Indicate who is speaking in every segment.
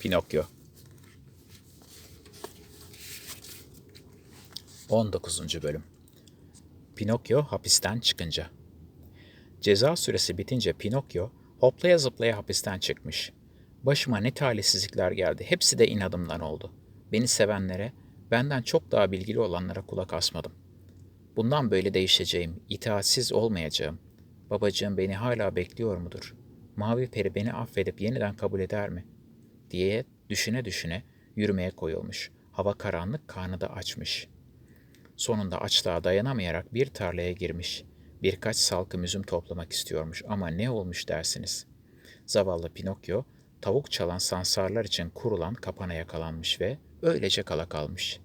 Speaker 1: Pinokyo 19. Bölüm Pinokyo hapisten çıkınca Ceza süresi bitince Pinokyo hoplaya zıplaya hapisten çıkmış. Başıma ne talihsizlikler geldi. Hepsi de inadımdan oldu. Beni sevenlere, benden çok daha bilgili olanlara kulak asmadım. Bundan böyle değişeceğim, itaatsiz olmayacağım. Babacığım beni hala bekliyor mudur? Mavi peri beni affedip yeniden kabul eder mi? Diye düşüne düşüne yürümeye koyulmuş. Hava karanlık, karnı da açmış. Sonunda açlığa dayanamayarak bir tarlaya girmiş. Birkaç salkım üzüm toplamak istiyormuş ama ne olmuş dersiniz? Zavallı Pinokyo, tavuk çalan sansarlar için kurulan kapana yakalanmış ve öylece kala kalmış.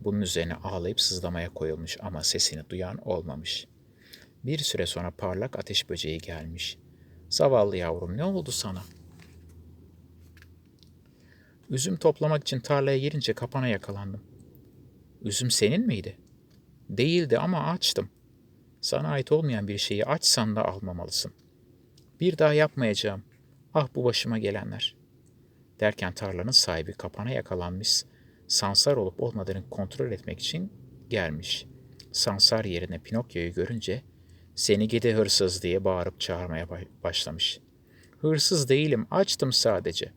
Speaker 1: Bunun üzerine ağlayıp sızlamaya koyulmuş ama sesini duyan olmamış. Bir süre sonra parlak ateş böceği gelmiş. Zavallı yavrum ne oldu sana? Üzüm toplamak için tarlaya girince kapana yakalandım. Üzüm senin miydi? Değildi ama açtım. Sana ait olmayan bir şeyi açsan da almamalısın. Bir daha yapmayacağım. Ah bu başıma gelenler. Derken tarlanın sahibi kapana yakalanmış, sansar olup olmadığını kontrol etmek için gelmiş. Sansar yerine Pinokyo'yu görünce seni gidi hırsız diye bağırıp çağırmaya başlamış. Hırsız değilim, açtım sadece.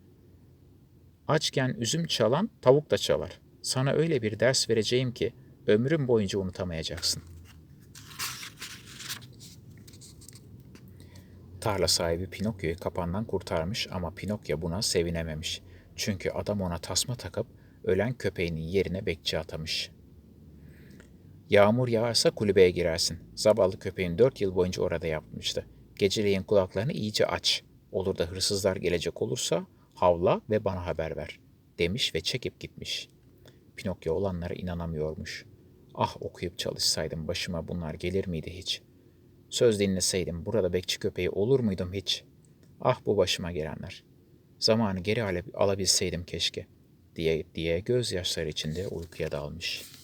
Speaker 1: Açken üzüm çalan tavuk da çalar. Sana öyle bir ders vereceğim ki ömrün boyunca unutamayacaksın. Tarla sahibi Pinokyo'yu kapandan kurtarmış ama Pinokyo buna sevinememiş. Çünkü adam ona tasma takıp ölen köpeğinin yerine bekçi atamış. Yağmur yağarsa kulübeye girersin. Zavallı köpeğin dört yıl boyunca orada yapmıştı. Geceleyin kulaklarını iyice aç. Olur da hırsızlar gelecek olursa havla ve bana haber ver demiş ve çekip gitmiş. Pinokyo olanlara inanamıyormuş. Ah okuyup çalışsaydım başıma bunlar gelir miydi hiç? Söz dinleseydim burada bekçi köpeği olur muydum hiç? Ah bu başıma gelenler. Zamanı geri alabilseydim keşke diye diye gözyaşları içinde uykuya dalmış.''